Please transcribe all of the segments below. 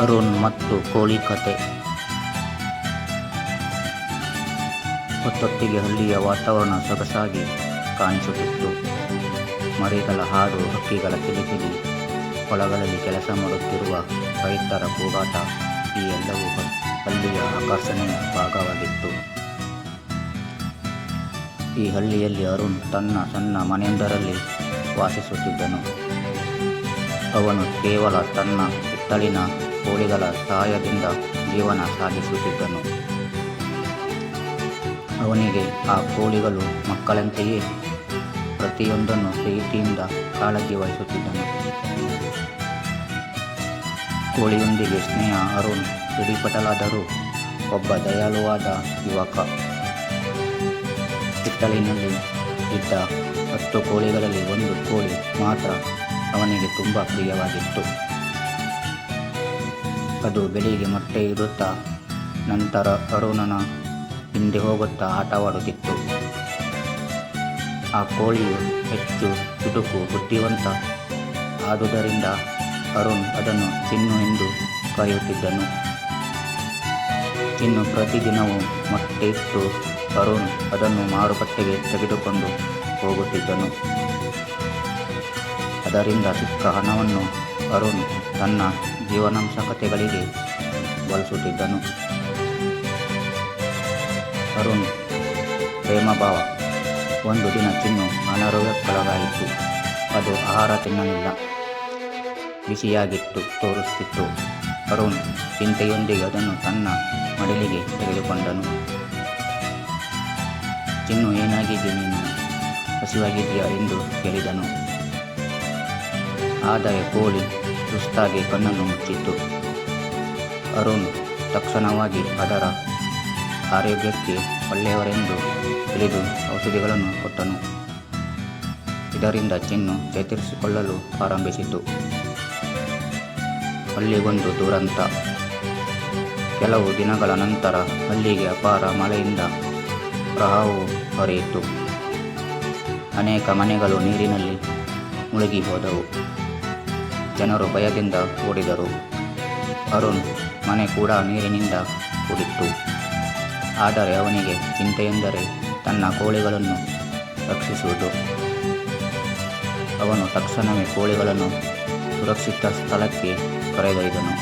ಅರುಣ್ ಮತ್ತು ಕೋಳಿ ಕತೆ. ಹೊತ್ತೊತ್ತಿಗೆ ಹಳ್ಳಿಯ ವಾತಾವರಣ ಸೊಗಸಾಗಿ ಕಾಣಿಸುತ್ತಿತ್ತು. ಮರಿಗಳ ಹಾಡು, ಹಕ್ಕಿಗಳ ಕಿಲಿಕಿಲಿ ಹೊಲಗಳಲ್ಲಿ ಕೆಲಸ ಮಾಡುತ್ತಿರುವ ರೈತರ ಕೂಗಾಟ ಈ ಎಲ್ಲವೂ ಹಳ್ಳಿಯ ಆಕರ್ಷಣೆಯ ಭಾಗವಾಗಿತ್ತು. ಈ ಹಳ್ಳಿಯಲ್ಲಿ ಅರುಣ್ ತನ್ನ ಸಣ್ಣ ಮನೆಯೊಂದರಲ್ಲಿ ವಾಸಿಸುತ್ತಿದ್ದನು. ಅವನು ಕೇವಲ ತನ್ನ ಹಿತ್ತಲಿನ ಕೋಳಿಗಳ ಸಹಾಯದಿಂದ ಜೀವನ ಸಾಗಿಸುತ್ತಿದ್ದನು ಅವನಿಗೆ ಆ ಕೋಳಿಗಳು ಮಕ್ಕಳಂತೆಯೇ ಪ್ರತಿಯೊಂದನ್ನು ಪ್ರೀತಿಯಿಂದ ಕಾಳಜಿ ವಹಿಸುತ್ತಿದ್ದನು. ಕೋಳಿಯೊಂದಿಗೆ ಸ್ನೇಹ ಅರುಣ್ ಹಿಡಿಪಟಲಾದರೂ ಒಬ್ಬ ದಯಾಳುವಾದ ಯುವಕ ಹಿತ್ತಲಿನಲ್ಲಿ ಇದ್ದ ಹತ್ತು ಕೋಳಿಗಳಲ್ಲಿ ಒಂದು ಕೋಳಿ ಮಾತ್ರ ಅವನಿಗೆ ತುಂಬ ಪ್ರಿಯವಾಗಿತ್ತು. ಅದು ಬೆಳಿಗ್ಗೆ ಮೊಟ್ಟೆ ಇಡುತ್ತಾ ನಂತರ ಅರುಣನ ಹಿಂದೆ ಹೋಗುತ್ತಾ ಆಟವಾಡುತ್ತಿತ್ತು. ಆ ಕೋಳಿಯು ಹೆಚ್ಚು ಚುಟುಕು ಬುದ್ಧಿವಂತ. ಆದುದರಿಂದ ಅರುಣ್ ಅದನ್ನು ಚಿನ್ನು ಎಂದು ಕರೆಯುತ್ತಿದ್ದನು. ಇನ್ನು ಪ್ರತಿದಿನವೂ ಮೊಟ್ಟೆ ಇಟ್ಟು ಅರುಣ್ ಅದನ್ನು ಮಾರುಕಟ್ಟೆಗೆ ತೆಗೆದುಕೊಂಡು ಹೋಗುತ್ತಿದ್ದನು. ಅದರಿಂದ ಸಿಕ್ಕ ಹಣವನ್ನು ಅರುಣ್ ತನ್ನ ಜೀವನಾಂಶಕತೆಗಳಿಗೆ ಬಳಸುತ್ತಿದ್ದನು. ಅರುಣ್ ಪ್ರೇಮಭಾವ, ಒಂದು ದಿನ ಚಿನ್ನು ಅನಾರೋಗ್ಯಕ್ಕೊಳಗಾಯಿತು. ಅದು ಆಹಾರ ತಿನ್ನಲಿಲ್ಲ. ಬಿಸಿಯಾಗಿತ್ತು, ತೋರಿಸ್ತಿತ್ತು. ಅರುಣ್ ಚಿಂತೆಯೊಂದಿಗೆ ಅದನ್ನು ತನ್ನ ಮಡಿಲಿಗೆ ತೆಗೆದುಕೊಂಡನು. ಚಿನ್ನು ಏನಾಗಿದೆ ನೀನು? ಹಸಿವಾಗಿದೆಯಾ ಎಂದು ಕೇಳಿದನು. ಆದರೆ ಕೋಳಿ ಸುಸ್ತಾಗಿ ಕಣ್ಣನ್ನು ಮುಚ್ಚಿತ್ತು. ಅರುಣ್ ತಕ್ಷಣವಾಗಿ ಅದರ ಆರೋಗ್ಯಕ್ಕೆ ಒಳ್ಳೆಯವರೆಂದು ತಿಳಿದು ಔಷಧಿಗಳನ್ನು ಕೊಟ್ಟನು. ಇದರಿಂದ ಚಿನ್ನು ಚೇತರಿಸಿಕೊಳ್ಳಲು ಆರಂಭಿಸಿತು. ಅಲ್ಲಿಗೊಂದು ದುರಂತ. ಕೆಲವು ದಿನಗಳ ನಂತರ ಅಲ್ಲಿಗೆ ಅಪಾರ ಮಳೆಯಿಂದ ಪ್ರವಾಹವು ಹೊರೆಯಿತು ಅನೇಕ ಮನೆಗಳು ನೀರಿನಲ್ಲಿ ಮುಳುಗಿ ಹೋದವು. ಜನರು ಭಯದಿಂದ ಓಡಿದರು ಅರುಣ್ ಮನೆ ಕೂಡ ನೀರಿನಿಂದ ಕೂಡಿತ್ತು. ಆದರೆ ಅವನಿಗೆ ಚಿಂತೆಯೆಂದರೆ ತನ್ನ ಕೋಳಿಗಳನ್ನು ರಕ್ಷಿಸುವುದು. ಅವನು ತಕ್ಷಣವೇ ಕೋಳಿಗಳನ್ನು ಸುರಕ್ಷಿತ ಸ್ಥಳಕ್ಕೆ ಕರೆದೊಯ್ದನು.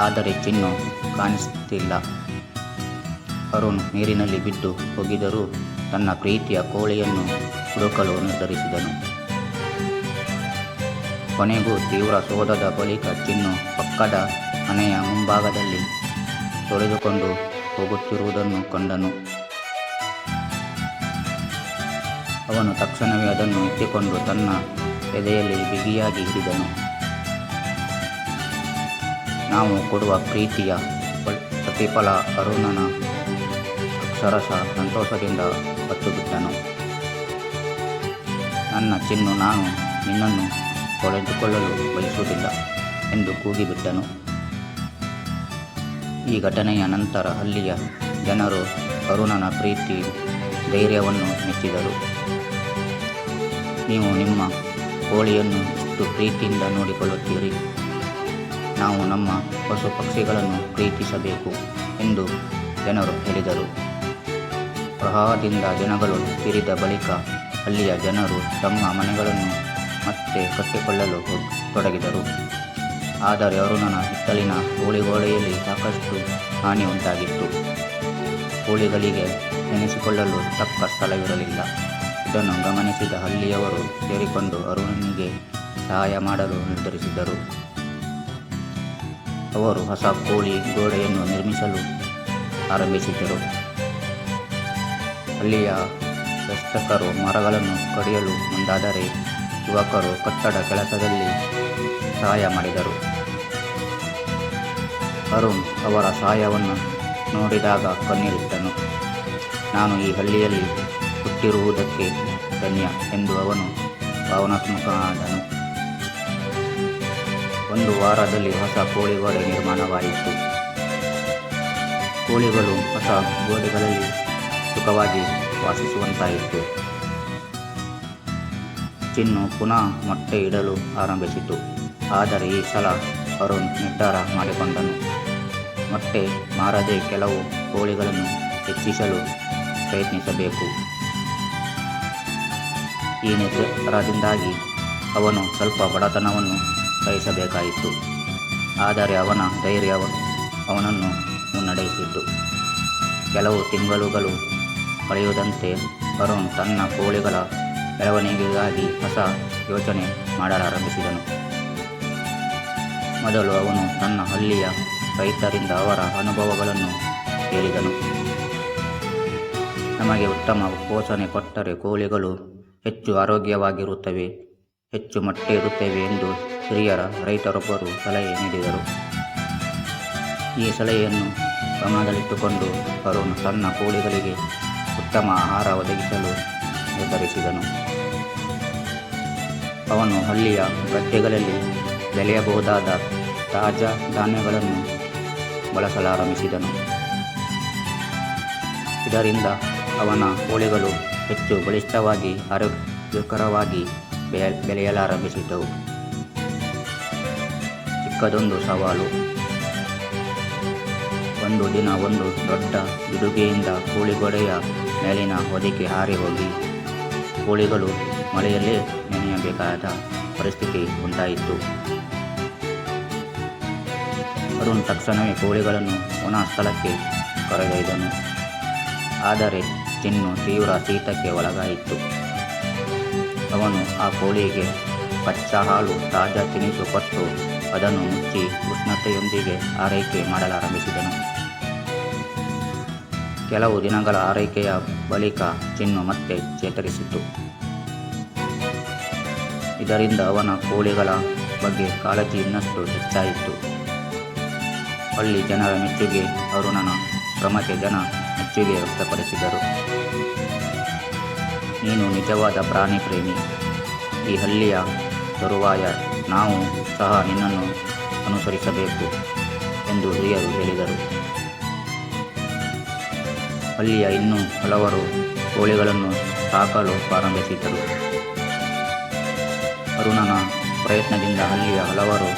ಆದರೆ ಚಿನ್ನು ಕಾಣಿಸುತ್ತಿಲ್ಲ. ಅರುಣ್ ನೀರಿನಲ್ಲಿ ಬಿದ್ದು ಹೋಗಿದರೂ ತನ್ನ ಪ್ರೀತಿಯ ಕೋಳಿಯನ್ನು ಹುಡುಕಲು ನಿರ್ಧರಿಸಿದನು. ಕೊನೆಗೂ ತೀವ್ರ ಸೋದದ ಬಳಿಕ ಚಿನ್ನು ಪಕ್ಕದ ಮನೆಯ ಮುಂಭಾಗದಲ್ಲಿ ತೊಳೆದುಕೊಂಡು ಹೋಗುತ್ತಿರುವುದನ್ನು ಕಂಡನು. ಅವನು ತಕ್ಷಣವೇ ಅದನ್ನು ಎತ್ತಿಕೊಂಡು ತನ್ನ ಎದೆಯಲ್ಲಿ ಬಿಗಿಯಾಗಿ ಹಿಡಿದನು. ನಾವು ಕೊಡುವ ಪ್ರೀತಿಯ ಪ್ರತಿಫಲ ಅರುಣನ ಅಕ್ಷರಶ ಸಂತೋಷದಿಂದ ಹತ್ತುಬಿಟ್ಟನು ನನ್ನ ಚಿನ್ನು ನಾನು ನಿನ್ನನ್ನು ತೊಳೆದುಕೊಳ್ಳಲು ಬಯಸುವುದಿಲ್ಲ ಎಂದು ಕೂಗಿಬಿಟ್ಟನು. ಈ ಘಟನೆಯ ನಂತರ ಅಲ್ಲಿಯ ಜನರು ಅರುಣನ ಪ್ರೀತಿ, ಧೈರ್ಯವನ್ನು ಮೆಚ್ಚಿದರು. ನೀವು ನಿಮ್ಮ ಕೋಳಿಯನ್ನು ಇಷ್ಟು ಪ್ರೀತಿಯಿಂದ ನೋಡಿಕೊಳ್ಳುತ್ತೀರಿ. ನಾವು ನಮ್ಮ ಪಶು ಪಕ್ಷಿಗಳನ್ನು ಪ್ರೀತಿಸಬೇಕು ಎಂದು ಜನರು ಹೇಳಿದರು. ಪ್ರವಾಹದಿಂದ ಜನಗಳು ತೀರಿದ ಬಳಿಕ ಅಲ್ಲಿಯ ಜನರು ತಮ್ಮ ಮನೆಗಳನ್ನು ಮತ್ತೆ ಕಟ್ಟಿಕೊಳ್ಳಲು ತೊಡಗಿದರು. ಆದರೆ ಅರುಣನ ಹಿತ್ತಲಿನ ಕೋಳಿಗೋಡೆಯಲ್ಲಿ ಸಾಕಷ್ಟು ಹಾನಿ ಉಂಟಾಗಿತ್ತು. ಕೋಳಿಗಳಿಗೆ ನೆನೆಸಿಕೊಳ್ಳಲು ತಕ್ಕ ಸ್ಥಳವಿರಲಿಲ್ಲ. ಇದನ್ನು ಗಮನಿಸಿದ ಹಳ್ಳಿಯವರು ಸೇರಿಕೊಂಡು ಅರುಣನಿಗೆ ಸಹಾಯ ಮಾಡಲು ನಿರ್ಧರಿಸಿದರು ಅವರು ಹೊಸ ಕೋಳಿ ಗೋಡೆಯನ್ನು ನಿರ್ಮಿಸಲು ಆರಂಭಿಸಿದರು ಅಲ್ಲಿಯ ದಸ್ತಕರು ಮರಗಳನ್ನು ಕಡಿಯಲು ಮುಂದಾದರೆ ಯುವಕರು ಕಟ್ಟಡ ಕೆಲಸದಲ್ಲಿ ಸಹಾಯ ಮಾಡಿದರು. ಅರುಣ್ ಅವರ ಸಹಾಯವನ್ನು ನೋಡಿದಾಗ ಕಣ್ಣೀರಿಟ್ಟನು. ನಾನು ಈ ಹಳ್ಳಿಯಲ್ಲಿ ಹುಟ್ಟಿರುವುದಕ್ಕೆ ಧನ್ಯ ಎಂದು ಅವನು ಭಾವನಾತ್ಮಕನಾದನು. ಒಂದು ವಾರದಲ್ಲಿ ಹೊಸ ಕೋಳಿಗೋಡೆ ನಿರ್ಮಾಣವಾಯಿತು ಕೋಳಿಗಳು ಹೊಸ ಗೋಡೆಗಳಲ್ಲಿ ಸುಖವಾಗಿ ವಾಸಿಸುವಂತಾಯಿತು. ಚಿನ್ನು ಪುನಃ ಮೊಟ್ಟೆ ಇಡಲು ಆರಂಭಿಸಿತು. ಆದರೆ ಈ ಸಲ ಅರುಣ್ ನಿರ್ಧಾರ ಮಾಡಿಕೊಂಡನು. ಮೊಟ್ಟೆ ಮಾರದೆ ಕೆಲವು ಕೋಳಿಗಳನ್ನು ಹೆಚ್ಚಿಸಲು ಪ್ರಯತ್ನಿಸಬೇಕು. ಈ ನಿರ್ಧಾರದಿಂದಾಗಿ ಅವನು ಸ್ವಲ್ಪ ಬಡತನವನ್ನು ಸಹಿಸಬೇಕಾಯಿತು. ಆದರೆ ಅವನ ಧೈರ್ಯ ಅವನನ್ನು ಮುನ್ನಡೆಸಿತು. ಕೆಲವು ತಿಂಗಳುಗಳು ಕಳೆಯುವುದಂತೆ ಅರುಣ್ ತನ್ನ ಕೋಳಿಗಳ ಬೆಳವಣಿಗೆಗಾಗಿ ಹೊಸ ಯೋಚನೆ ಮಾಡಲಾರಂಭಿಸಿದನು. ಮೊದಲು ಅವನು ತನ್ನ ಹಳ್ಳಿಯ ರೈತರಿಂದ ಅವರ ಅನುಭವಗಳನ್ನು ಕೇಳಿದನು. ನಮಗೆ ಉತ್ತಮ ಪೋಷಣೆ ಕೊಟ್ಟರೆ ಕೋಳಿಗಳು ಹೆಚ್ಚು ಆರೋಗ್ಯವಾಗಿರುತ್ತವೆ, ಹೆಚ್ಚು ಮೊಟ್ಟೆ ಇರುತ್ತವೆ ಎಂದು ಹಿರಿಯರ ರೈತರೊಬ್ಬರು ಸಲಹೆ ನೀಡಿದರು. ಈ ಸಲಹೆಯನ್ನು ಗಮನದಲ್ಲಿಟ್ಟುಕೊಂಡು ಅವರು ತನ್ನ ಕೋಳಿಗಳಿಗೆ ಉತ್ತಮ ಆಹಾರ ಒದಗಿಸಲು ನಿರ್ಧರಿಸಿದನು. ಅವನು ಹಳ್ಳಿಯ ಗದ್ದೆಗಳಲ್ಲಿ ಬೆಳೆಯಬಹುದಾದ ತಾಜಾ ಧಾನ್ಯಗಳನ್ನು ಬಳಸಲಾರಂಭಿಸಿದನು. ಇದರಿಂದ ಅವನ ಕೋಳಿಗಳು ಹೆಚ್ಚು ಬಲಿಷ್ಠವಾಗಿ, ಆರೋಗ್ಯಕರವಾಗಿ ಬೆಳೆ ಬೆಳೆಯಲಾರಂಭಿಸಿದವು ಚಿಕ್ಕದೊಂದು ಸವಾಲು. ಒಂದು ದಿನ ಒಂದು ದೊಡ್ಡ ಬಿಡುಗೆಯಿಂದ ಕೋಳಿಗೊಡೆಯ ಮೇಲಿನ ಹೊದಿಕೆ ಹಾರಿ ಹೋಗಿ ಕೋಳಿಗಳು ಮಳೆಯಲ್ಲೇ ನೆನೆಯಬೇಕಾದ ಪರಿಸ್ಥಿತಿ ಉಂಟಾಯಿತು. ಅರುಣ್ ತಕ್ಷಣವೇ ಕೋಳಿಗಳನ್ನು ಪುನಃ ಸ್ಥಳಕ್ಕೆ ಕರೆದೊಯ್ದನು. ಆದರೆ ಚಿನ್ನು ತೀವ್ರ ಶೀತಕ್ಕೆ ಒಳಗಾಯಿತು. ಅವನು ಆ ಕೋಳಿಗೆ ಕಚ್ಚಾ ಹಾಲು ತಾಜಾ ತಿನಿಸು ಕೊಟ್ಟು ಅದನ್ನು ಮುಚ್ಚಿ ಉಷ್ಣತೆಯೊಂದಿಗೆ ಆರೈಕೆ ಮಾಡಲಾರಂಭಿಸಿದನು. ಕೆಲವು ದಿನಗಳ ಆರೈಕೆಯ ಬಳಿಕ ಚಿನ್ನು ಮತ್ತೆ ಚೇತರಿಸಿತು ಇದರಿಂದ ಅವನ ಕೋಳಿಗಳ ಬಗ್ಗೆ ಕಾಳಜಿ ಇನ್ನಷ್ಟು ಹೆಚ್ಚಾಯಿತು. ಹಳ್ಳಿ ಜನರ ಮೆಚ್ಚುಗೆ, ಅರುಣನ ಕ್ರಮಕ್ಕೆ ಜನ ಮೆಚ್ಚುಗೆ ವ್ಯಕ್ತಪಡಿಸಿದರು. ನೀನು ನಿಜವಾದ ಪ್ರಾಣಿ ಪ್ರೇಮಿ. ಈ ಹಳ್ಳಿಯ ತರುವಾಯ ನಾವು ಸಹ ನಿನ್ನನ್ನು ಅನುಸರಿಸಬೇಕು ಎಂದು ಹಿರಿಯರು ಹೇಳಿದರು. ಹಳ್ಳಿಯ ಇನ್ನೂ ಹಲವರು ಕೋಳಿಗಳನ್ನು ಸಾಕಲು ಪ್ರಾರಂಭಿಸಿದರು ಅರುಣನ ಪ್ರಯತ್ನದಿಂದ ಅಲ್ಲಿಯ ಹಲವರು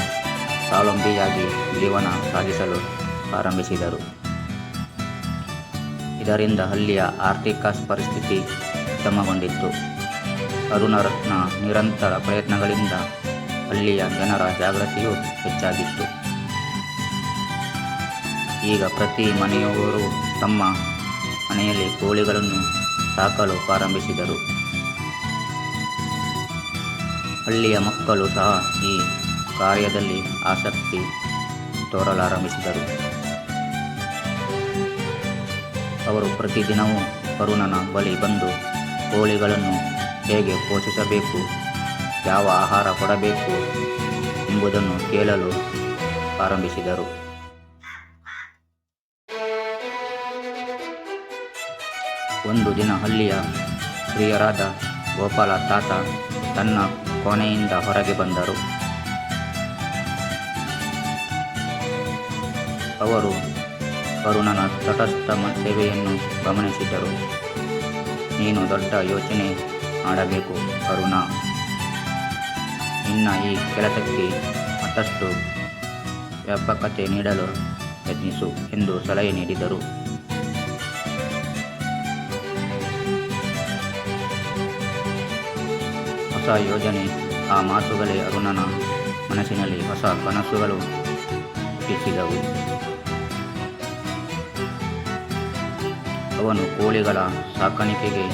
ಸ್ವಾವಲಂಬಿಯಾಗಿ ಜೀವನ ಸಾಗಿಸಲು ಪ್ರಾರಂಭಿಸಿದರು. ಇದರಿಂದ ಅಲ್ಲಿಯ ಆರ್ಥಿಕ ಪರಿಸ್ಥಿತಿ ಉತ್ತಮಗೊಂಡಿತ್ತು. ಅರುಣರತ್ನ ನಿರಂತರ ಪ್ರಯತ್ನಗಳಿಂದ ಅಲ್ಲಿಯ ಜನರ ಜಾಗೃತಿಯೂ ಹೆಚ್ಚಾಗಿತ್ತು. ಈಗ ಪ್ರತಿ ಮನೆಯವರು ತಮ್ಮ ಮನೆಯಲ್ಲಿ ಕೋಳಿಗಳನ್ನು ಸಾಕಲು ಪ್ರಾರಂಭಿಸಿದರು. ಹಳ್ಳಿಯ ಮಕ್ಕಳು ಸಹ ಈ ಕಾರ್ಯದಲ್ಲಿ ಆಸಕ್ತಿ ತೋರಲಾರಂಭಿಸಿದರು. ಅವರು ಪ್ರತಿದಿನವೂ ಕರುಣನ ಬಳಿ ಬಂದು ಕೋಳಿಗಳನ್ನು ಹೇಗೆ ಪೋಷಿಸಬೇಕು, ಯಾವ ಆಹಾರ ಕೊಡಬೇಕು ಎಂಬುದನ್ನು ಕೇಳಲು ಪ್ರಾರಂಭಿಸಿದರು. ಒಂದು ದಿನ ಹಳ್ಳಿಯ ಪ್ರಿಯರಾದ ಗೋಪಾಲ ತಾತ ತನ್ನ ಕೊನೆಯಿಂದ ಹೊರಗೆ ಬಂದರು. ಅವರು ಅರುಣನ ತಟಸ್ಥ ಸೇವೆಯನ್ನು ಗಮನಿಸಿದರು ನೀನು ದೊಡ್ಡ ಯೋಚನೆ ಮಾಡಬೇಕು ಅರುಣ ನಿನ್ನ ಈ ಕೆಲಸಕ್ಕೆ ಮತ್ತಷ್ಟು ವ್ಯಾಪಕತೆ ನೀಡಲು ಯತ್ನಿಸು ಎಂದು ಸಲಹೆ ನೀಡಿದರು. ಯೋಜನೆ, ಆ ಮಾತುಗಳೇ ಅರುಣನ ಮನಸ್ಸಿನಲ್ಲಿ ಹೊಸ ಕನಸುಗಳು ಹುಟ್ಟಿಸಿದವು ಅವನು ಕೋಳಿಗಳ ಸಾಕಾಣಿಕೆಗೆ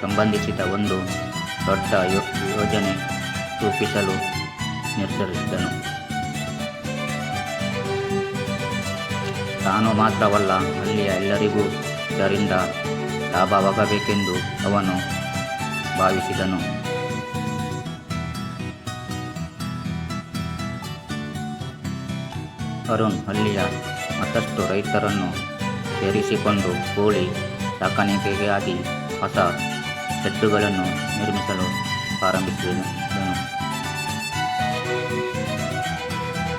ಸಂಬಂಧಿಸಿದ ಒಂದು ದೊಡ್ಡ ಯೋಜನೆ ರೂಪಿಸಲು ನಿರ್ಧರಿಸಿದನು. ತಾನು ಮಾತ್ರವಲ್ಲ, ಅಲ್ಲಿಯ ಎಲ್ಲರಿಗೂ ಇದರಿಂದ ಲಾಭವಾಗಬೇಕೆಂದು ಅವನು ಭಾವಿಸಿದನು. ಅರುಣ್ ಹಳ್ಳಿಯ ಮತ್ತಷ್ಟು ರೈತರನ್ನು ಸೇರಿಸಿಕೊಂಡು ಕೋಳಿ ಸಾಕಾಣಿಕೆಗಾಗಿ ಹೊಸ ಶೆಡ್ಡುಗಳನ್ನು ನಿರ್ಮಿಸಲು ಪ್ರಾರಂಭಿಸಿದನು.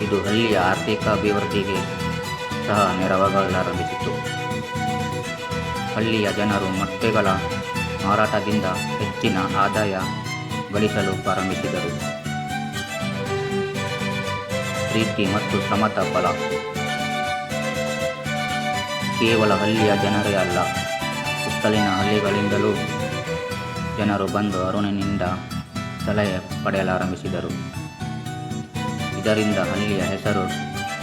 ಇದು ಹಳ್ಳಿಯ ಆರ್ಥಿಕ ಅಭಿವೃದ್ಧಿಗೆ ಸಹ ನೆರವಾಗಲಾರಂಭಿಸಿತು. ಹಳ್ಳಿಯ ಜನರು ಮೊಟ್ಟೆಗಳ ಮಾರಾಟದಿಂದ ಹೆಚ್ಚಿನ ಆದಾಯ ಗಳಿಸಲು ಪ್ರಾರಂಭಿಸಿದರು. ಪ್ರೀತಿ ಮತ್ತು ಶ್ರಮದ ಫಲ ಕೇವಲ ಹಳ್ಳಿಯ ಜನರೇ ಅಲ್ಲ, ಸುತ್ತಲಿನ ಹಳ್ಳಿಗಳಿಂದಲೂ ಜನರು ಬಂದು ಅರುಣನಿಂದ ಸಲಹೆ ಪಡೆಯಲಾರಂಭಿಸಿದರು. ಇದರಿಂದ ಹಳ್ಳಿಯ ಹೆಸರು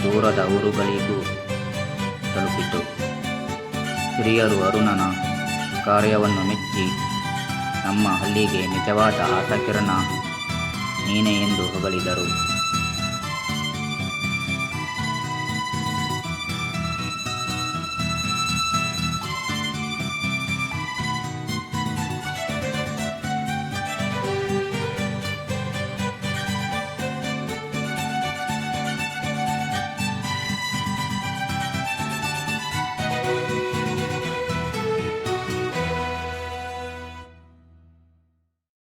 ದೂರದ ಊರುಗಳಿಗೂ ತಲುಪಿತು. ಹಿರಿಯರು ಅರುಣನ ಕಾರ್ಯವನ್ನು ಮೆಚ್ಚಿ, ನಮ್ಮ ಹಳ್ಳಿಗೆ ನಿಜವಾದ ಆಸಕಿರಣ ನೀನೇ ಎಂದು ಹೊಗಳಿದರು.